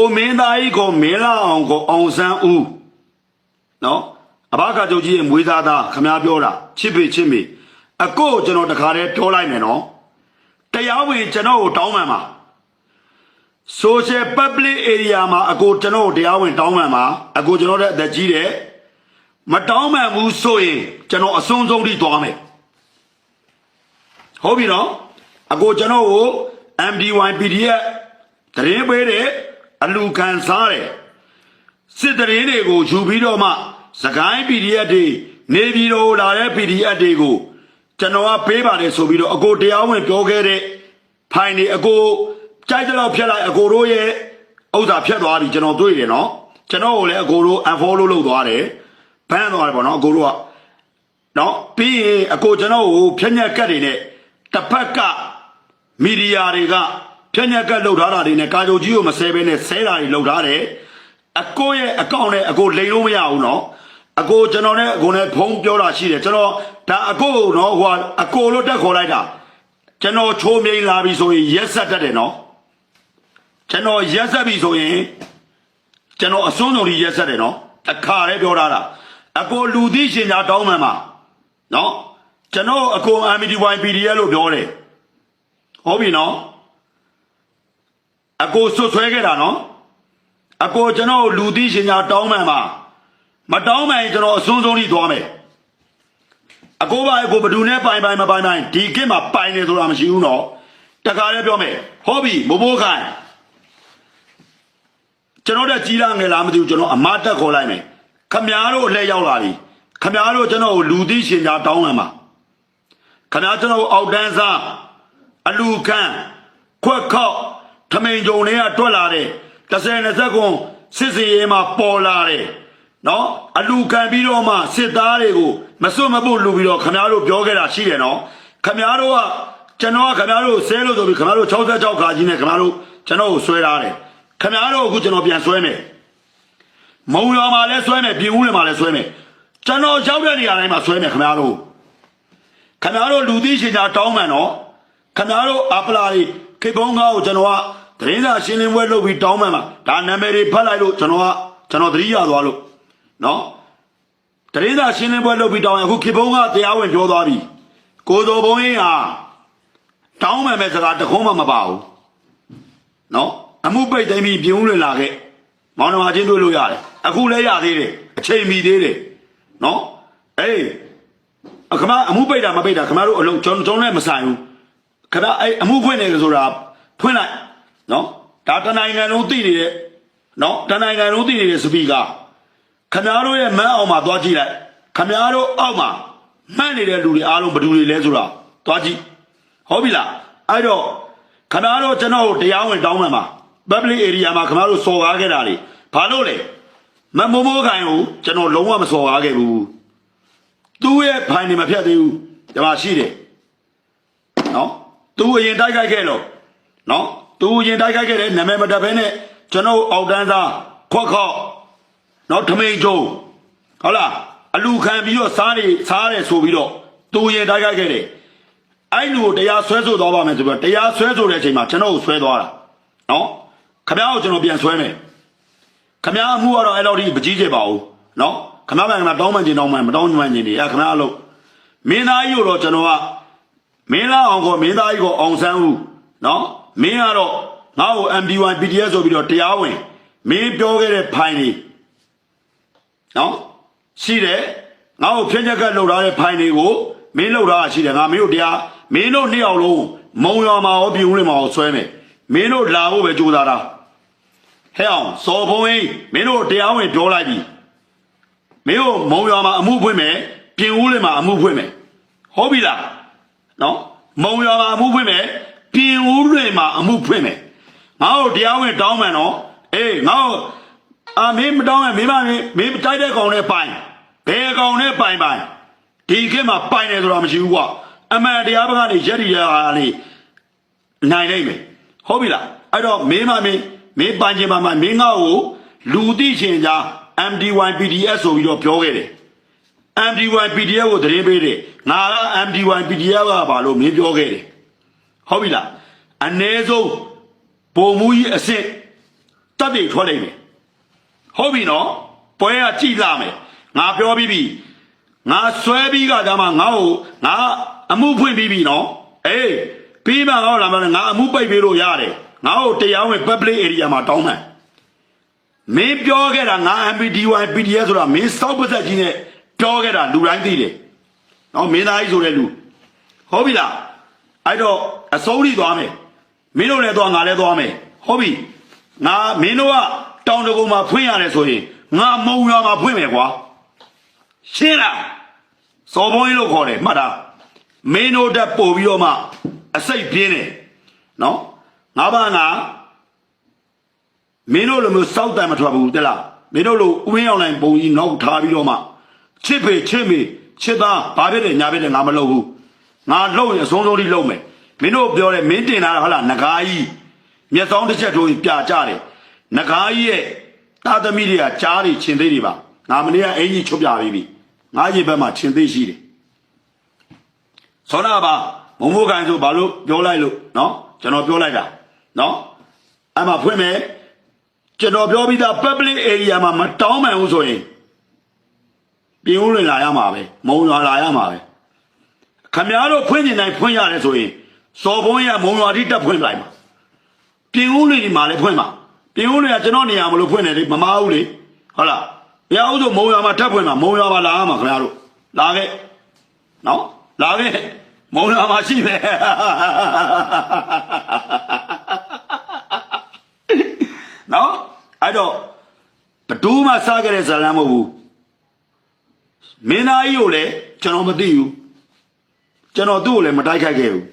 ကိုမင်းသားကြီးကိုမင်းလာအောင်ကိုအောင်ဆန်းဦးနော်အဘကချုပ်ကြီးရဲ့မွေးသားသားခမားပြောတာချစ်ပေချစ်မေအကိုကိုကျွန်တော်တခါတည်းပြောလိုက်မယ်နော်တရားဝင်ကျွန်တော်ကိုတောင်းပန်ပါ social public area မှာအကိုကျွန်တော်ကိုတရားဝင်တောင်းပန်ပါအကိုကျွန်တော်တဲ့အသက်ကြီးတယ်မတောင်းပန်ဘူးဆိုရင်ကျွန်တော်အဆုံးဆုံးထိသွားမယ်ဟုတ်ပြီနော်အကိုကျွန်တော်ကို MD1 PDF တရင်ပေးတယ် အလူခံစားတယ်စစ်တရင်တွေကိုယူပြီးတော့မှစကိုင်း PDF တွေနေပြည်တော်လာတဲ့ PDF တွေကိုကျွန်တော်ကပေးပါတယ်ဆိုပြီးတော့အကိုတရားဝင်ပြောခဲ့တဲ့ဖိုင်တွေအကိုကြိုက်တဲ့လောက်ဖြတ်လိုက်အကိုတို့ရဲ့ဥစ္စာဖြတ်သွားပြီကျွန်တော်တွေ့တယ်နော်ကျွန်တော်ကိုလည်းအကိုတို့ unfollow လုပ်သွားတယ်ဘန်းသွားတယ်ပေါ့နော်အကိုတို့ကနော်ပြီးရင်အကိုကျွန်တော်ကိုဖြက်ညက်ကတ်တွေနဲ့တစ်ဖက်ကမီဒီယာတွေက ဖြက်ညက်ကတ်လုပ်ထားတာတွေနဲ့ကာကြိုကြီးကိုမဆဲဘဲနဲ့ဆဲတာတွေလုပ်ထားတယ်အကိုရဲ့အကောင့်နဲ့အကိုလိန်လို့မရဘူးနော်အကိုကျွန်တော်နဲ့အကိုနဲ့ဖုန်းပြောတာရှိတယ်ကျွန်တော်ဒါအကိုနော်ဟိုကအကိုလို့တက်ခေါ်လိုက်တာကျွန်တော်ချိုးမြိန်လာပြီဆိုရင်ရက်ဆက်တတ်တယ်နော်ကျွန်တော်ရက်ဆက်ပြီဆိုရင်ကျွန်တော်အစွန်းဆုံးကြီးရက်ဆက်တယ်နော်အခါလေးပြောထားတာအကိုလူသိရှင်ညာတောင်းမှန်ပါနော်ကျွန်တော်အကို MDY PDF လို့ပြောတယ်ဟုတ်ပြီနော် အကိုဆွဆွဲခဲ့တာနော်အကိုကျွန်တော်လူသိရှင်ညာတောင်းမှန်ပါမတောင်းမှန်ရင်ကျွန်တော်အစွန်းဆုံးကြီးသွားမယ်အကိုပါအကိုဘယ်သူနဲ့ပိုင်ပိုင်မပိုင်ပိုင်ဒီကစ်မှာပိုင်နေဆိုတာမရှိဘူးနော်တခါလေးပြောမယ်ဟုတ်ပြီမဘိုးခိုင်ကျွန်တော်တက်ကြီးလာငယ်လားမသိဘူးကျွန်တော်အမတက်ခေါ်လိုက်မယ်ခမားတို့အလှည့်ရောက်လာပြီခမားတို့ကျွန်တော်ကိုလူသိရှင်ညာတောင်းမှန်ပါခမားကျွန်တော်ကိုအောက်တန်းစားအလူခန့်ခွက်ခောက် ထမိန်ကြုံတွေကတွက်လာတဲ့30 20ကွန်စစ်စီရေးမှာပေါ်လာတယ်နော်အလူခံပြီးတော့မှစစ်သားတွေကိုမစွတ်မပုတ်လူပြီးတော့ခမားတို့ပြောခဲ့တာရှိတယ်နော်ခမားတို့ကကျွန်တော်ကခမားတို့ဆဲလို့ဆိုပြီးခမားတို့66ခါကြီးနဲ့ခမားတို့ကျွန်တော်ကိုဆွဲထားတယ်ခမားတို့အခုကျွန်တော်ပြန်ဆွဲမယ်မုံရွာမှာလည်းဆွဲမယ်ပြင်ဦးလည်းမှာလည်းဆွဲမယ်ကျွန်တော်ရောက်တဲ့နေရာတိုင်းမှာဆွဲမယ်ခမားတို့ခင်ဗျားတို့လူသိရှင်ကြတောင်းမှန်တော့ခင်ဗျားတို့အပလာတွေခေပုံးကားကိုကျွန်တော်က သတင်းစာရှင်းလင်းပွဲလုပ်ပြီးတောင်းမှန်ပါဒါနာမည်တွေဖတ်လိုက်လို့ကျွန်တော်ကကျွန်တော်သတိရသွားလို့နော်သတင်းစာရှင်းလင်းပွဲလုပ်ပြီးတောင်းရင်အခုခေပုံးကတရားဝင်ပြောသွားပြီကိုတော်ဘုံရင်ဟာတောင်းမှန်မဲ့စကားတခုံးမှမပါဘူးနော်အမှုပိတ်သိမ်းပြီးပြင်ဦးလွင်လာခဲ့မောင်နှမချင်းတွေ့လို့ရတယ်အခုလည်းရသေးတယ်အချိန်မီသေးတယ်နော်အေးအခမအမှုပိတ်တာမပိတ်တာခမတို့အလုံးကျွန်တော်လည်းမဆိုင်ဘူးခမအဲ့အမှုဖွင့်နေတယ်ဆိုတာဖွင့်လိုက် နော်ဒါတနိုင်ငံလုံးသိနေတဲ့နော်တနိုင်ငံလုံးသိနေတဲ့စပီကာခမတို့ရဲ့မန်းအောင်မှာသွားကြည့်လိုက်ခမတို့အောက်မှာမှတ်နေတဲ့လူတွေအားလုံးဘယ်သူတွေလဲဆိုတာသွားကြည့်ဟုတ်ပြီလားအဲ့တော့ခမတို့ကျွန်တော်တို့တရားဝင်တောင်းမှန်ပါ public area မှာခမတို့စော်ကားခဲ့တာလေဘာလို့လဲမမိုးမိုးခိုင်ကိုကျွန်တော်လုံးဝမစော်ကားခဲ့ဘူးသူ့ရဲ့ဖိုင်နေမဖြတ်သေးဘူးဒီမှာရှိတယ်နော်သူအရင်တိုက်ခိုက်ခဲ့လို့နော် သူရင်တိုက်ခိုက်ခဲ့တဲ့နာမည်မတက်ဘဲနဲ့ကျွန်တော်အောက်တန်းသားခွက်ခေါက်နော်ထမိန်ကျုံဟုတ်လားအလူခံပြီးတော့စားနေစားတယ်ဆိုပြီးတော့သူရင်တိုက်ခိုက်ခဲ့တယ်အဲ့လူကိုတရားဆွဲဆိုသွားပါမယ်ဆိုပြီးတော့တရားဆွဲဆိုတဲ့အချိန်မှာကျွန်တော်ကိုဆွဲသွားတာနော်ခမားကိုကျွန်တော်ပြန်ဆွဲမယ်ခမားအမှုကတော့အဲ့လောက်ထိမကြီးကျယ်ပါဘူးနော်ခမားမှန်ကတောင်းမှန်ခြင်းတောင်းမှန်မတောင်းမှန်ခြင်းတွေအဲ့ခမားအလုပ်မင်းသားကြီးကိုတော့ကျွန်တော်ကမင်းလားအောင်ခေါ်မင်းသားကြီးကိုအောင်ဆန်းဦးနော် မင်းကတော့ငါ့ကို MD1 PDF ဆိုပြီးတော့တရားဝင်မင်းပြောခဲ့တဲ့ဖိုင်တွေနော်ရှိတယ်ငါ့ကိုဖြည့်ချက်ကလှုပ်ထားတဲ့ဖိုင်တွေကိုမင်းလှုပ်ထားတာရှိတယ်ငါမင်းတို့တရားမင်းတို့နှစ်ယောက်လုံးမုံရွာမှာရောပြည်ဦးလေးမှာရောဆွဲမယ်မင်းတို့လာဖို့ပဲကြိုးစားတာဟဲ့အောင်စော်ဖုံးကြီးမင်းတို့တရားဝင်ပြောလိုက်ပြီမင်းတို့မုံရွာမှာအမှုဖွင့်မယ်ပြင်ဦးလေးမှာအမှုဖွင့်မယ်ဟုတ်ပြီလားနော်မုံရွာမှာအမှုဖွင့်မယ် ပြင်ဦးလေးမှာအမှုဖွင့်မယ်ငါတို့တရားဝင်တောင်းမှန်တော့အေးငါတို့အာမင်းမတောင်းရင်မင်းမမင်းမင်းတိုက်တဲ့ကောင်နဲ့ပိုင်ဘယ်ကောင်နဲ့ပိုင်ပိုင်ဒီခေတ်မှာပိုင်တယ်ဆိုတာမရှိဘူးကွာအမှန်တရားဘက်ကနေရက်တီရဟာလေနိုင်နိုင်မယ်ဟုတ်ပြီလားအဲ့တော့မင်းမမင်းမင်းပန်းချင်ပါမမင်းငါ့ကိုလူသိရှင်ကြား MD1 PDF ဆိုပြီးတော့ပြောခဲ့တယ် MD1 PDF ကိုသတင်းပေးတယ်ငါက MD1 PDF ကဘာလို့မင်းပြောခဲ့တယ် ဟုတ်ပြီလားအ ਨੇ ဆုံးပုံမူကြီးအစ်စ်တက်တွေထွက်လိမ့်မယ်ဟုတ်ပြီနော်ပွဲကကြည်လာမယ်ငါပြောပြီးပြီငါဆွဲပြီးကဒါမှငါ့ကိုငါအမှုဖွင့်ပြီးပြီနော်အေးပြီးမှငါ့ကိုလာမငါအမှုပိတ်ပေးလို့ရတယ်ငါ့ကိုတရားဝင် public area မှာတောင်းမှန်မင်းပြောခဲ့တာငါ MPDY PDF ဆိုတာမင်းစောက်ပါသက်ကြီးနဲ့ပြောခဲ့တာလူတိုင်းသိတယ်နော်မင်းသားကြီးဆိုတဲ့လူဟုတ်ပြီလား အဲ့တော့အစိုးရသွားမယ်မင်းတို့လည်းသွားငါလည်းသွားမယ်ဟုတ်ပြီငါမင်းတို့ကတောင်တကုံမှာဖွင့်ရတယ်ဆိုရင်ငါမုံရွာမှာဖွင့်မယ်ကွာရှင်းလားစော်ဘုံကြီးလို့ခေါ်တယ်မှတ်တာမင်းတို့တက်ပို့ပြီးတော့မှအစိတ်ပြင်းတယ်နော်ငါဘာငါမင်းတို့လိုမျိုးစောက်တန်မထွက်ဘူးတဲ့လားမင်းတို့လိုဥင်းအောင်လိုင်းပုံကြီးနောက်ထားပြီးတော့မှချစ်ဖေချစ်မေချစ်သားဘာဖြစ်လဲညာဖြစ်လဲငါမလုပ်ဘူး ငါလုပ်ရင်အဆုံးဆုံးထိလုပ်မယ်မင်းတို့ပြောတယ်မင်းတင်တာဟုတ်လားငကားကြီးမျက်စောင်းတစ်ချက်ထိုးပြီးပြကြတယ်ငကားကြီးရဲ့တာသမီတွေကကြားတွေချင်းသေးတွေပါငါမနေ့ကအင်ကြီးချုပ်ပြပြီးပြီငါရေဘက်မှာချင်းသေးရှိတယ်ဆောနာပါမုံမိုးကန်ဆိုဘာလို့ပြောလိုက်လို့နော်ကျွန်တော်ပြောလိုက်တာနော်အဲ့မှာဖွင့်မယ်ကျွန်တော်ပြောပြီးသား public area မှာမတောင်းမှန်ဘူးဆိုရင်ပြင်ဦးလွင်လာရမှာပဲမုံရွာလာရမှာပဲ ခမည်းတော်ဖွင့်နေတိုင်းဖွင့်ရတယ်ဆိုရင်စော်ဘုံရမုံရွာတိတက်ဖွင့်လိုက်မှာပြင်ဦးလွင်ဒီမှာလည်းဖွင့်မှာပြင်ဦးလွင်ကကျွန်တော်နေရာမလို့ဖွင့်နေလေမမဟုတ်လေဟုတ်လားဘုရားဥဆိုမုံရွာမှာတက်ဖွင့်မှာမုံရွာမှာလာရမှာခင်ဗျားတို့လာခဲ့နော်လာခဲ့မုံရွာမှာရှိတယ်နော်အဲ့တော့ဘဒူးမှစားခဲ့တဲ့ဇာလန်မဟုတ်ဘူးမင်းသားကြီးကိုလည်းကျွန်တော်မသိဘူး ကျွန်တော်သူ့ကိုလည်းမတိုက်ခိုက်ခဲ့ဘူး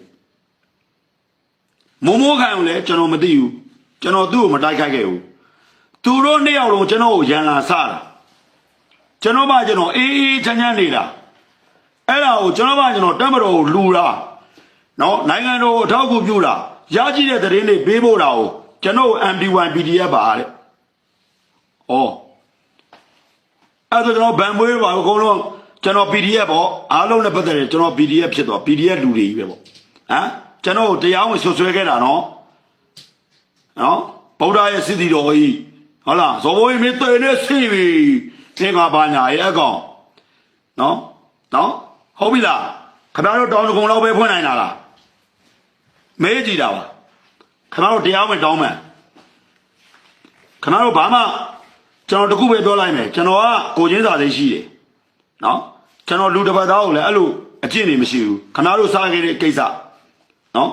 မုံမိုးခံကိုလည်းကျွန်တော်မသိဘူးကျွန်တော်သူ့ကိုမတိုက်ခိုက်ခဲ့ဘူးသူတို့နှစ်ယောက်လုံးကျွန်တော်ကိုရန်လာစတာကျွန်တော်မှကျွန်တော်အေးအေးချမ်းချမ်းနေတာအဲ့ဒါကိုကျွန်တော်မှကျွန်တော်တက်မတော်ကိုလူတာနော်နိုင်ငံတော်ကိုအထောက်အကူပြုတာရကြည့်တဲ့သတင်းတွေပေးဖို့တာကိုကျွန်တော် MD1 PDF ပါတဲ့ဩအဲ့ဒါကျွန်တော်ဗန်မွေးပါအကုန်လုံး ကျွန်တော် PDF ပေါ့အားလုံးနဲ့ပတ်သက်တယ်ကျွန်တော် PDF ဖြစ်သွား PDF လူတွေကြီးပဲပေါ့ဟမ်ကျွန်တော်ကိုတရားဝင်ဆွဆွဲခဲ့တာနော်နော်ဗုဒ္ဓရဲ့စစ်တီတော်ကြီးဟုတ်လားဇော်ဘိုးကြီးမင်းတွေ့နေစီပြီသင်္ကာပါညာရဲ့အကောင်နော်နော်ဟုတ်ပြီလားခင်ဗျားတို့တောင်းတကုံလောက်ပဲဖွင့်နိုင်တာလားမဲကြည့်တာပါခင်ဗျားတို့တရားဝင်တောင်းမယ်ခင်ဗျားတို့ဘာမှကျွန်တော်တခုပဲပြောလိုက်မယ်ကျွန်တော်ကကိုချင်းစာလေးရှိတယ် နော်ကျွန်တော်လူတစ်ပတ်သားကိုလည်းအဲ့လိုအကျင့်တွေမရှိဘူးခင်ဗျားတို့စားခဲ့တဲ့ကိစ္စနော်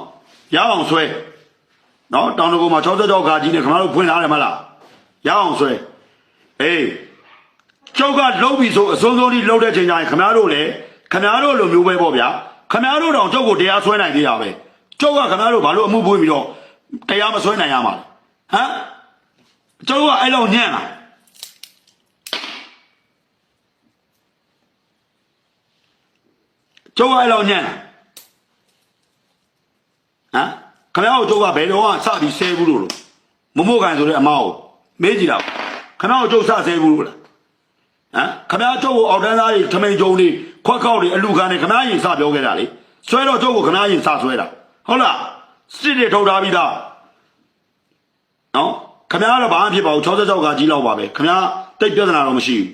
ရအောင်ဆွဲနော်တောင်တကုံမှာ66ခါကြီးနဲ့ခင်ဗျားတို့ဖွင့်လာတယ်မလားရအောင်ဆွဲအေးကျောက်ကလှုပ်ပြီဆိုအစိုးစိုးလေးလှုပ်တဲ့ချိန်ကျရင်ခင်ဗျားတို့လည်းခင်ဗျားတို့လိုမျိုးပဲပေါ့ဗျာခင်ဗျားတို့တောင်ကျောက်ကိုတရားဆွဲနိုင်သေးတာပဲကျောက်ကခင်ဗျားတို့ဘာလို့အမှုပွင့်ပြီးတော့တရားမဆွဲနိုင်ရမှာလဲဟမ်ကျောက်ကအဲ့လောက်ညံ့လား ကျောက်ကအဲ့လောက်ညံ့လားဟမ်ခင်ဗျားတို့ကျောက်ကဘယ်တော့မှစပြီးဆဲဘူးလို့လို့မမို့ကန်ဆိုတဲ့အမောက်မေးကြည့်တာခင်ဗျားတို့ကျောက်စဆဲဘူးလို့လားဟမ်ခမားကျုပ်ကိုအောက်တန်းသားတွေခမိန်ကြုံတွေခွက်ခောက်တွေအလူခံတွေခမားရင်စပြောခဲ့တာလေဆွဲတော့ကျုပ်ကိုခမားရင်စဆွဲတာဟုတ်လားစစ်တွေထုတ်ထားပြီးသားနော်ခမားကတော့ဘာမှဖြစ်ပါဘူး66ကကြီးလောက်ပါပဲခမားတိတ်ပြဿနာတော့မရှိဘူး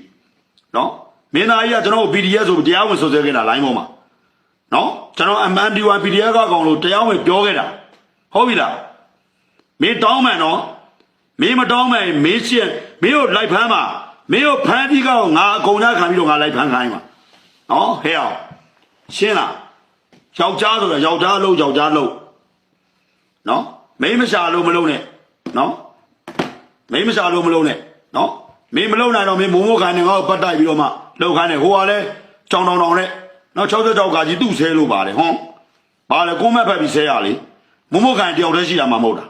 နော်မင်းသားကြီးကကျွန်တော် PDF ဆိုတရားဝင်ဆိုဆွဲခဲ့တာ line ပေါ်မှာ နော်ကျွန်တော် MND1 PDF ကကောင်လို့တရားဝင်ပြောခဲ့တာဟုတ်ပြီလားမင်းတောင်းမှန်နော်မင်းမတောင်းမဲ့မင်းရှင်းမင်းတို့လိုက်ဖမ်းပါမင်းတို့ဖမ်းပြီးတော့ငါအကုန်သားခံပြီးတော့ငါလိုက်ဖမ်းခိုင်းပါနော်ဟဲ့အောင်ရှင်းလားယောက်ျားဆိုတော့ယောက်ျားလို့ယောက်ျားလို့နော်မင်းမရှာလို့မလုံးနဲ့နော်မင်းမရှာလို့မလုံးနဲ့နော်မင်းမလုံးနိုင်တော့မင်းမိုးမိုးခိုင်းနေငါ့ကိုပတ်တိုက်ပြီးတော့မှလှုပ်ခိုင်းနေဟိုကလည်းကြောင်တောင်တောင်နဲ့ နော်66ကကြီးသူ့ဆဲလို့ပါတယ်ဟွန်းဘာလဲကိုမက်ဖက်ပြီးဆဲရလေမိုးမိုးခိုင်းတယောက်တည်းရှိတာမှမဟုတ်တာ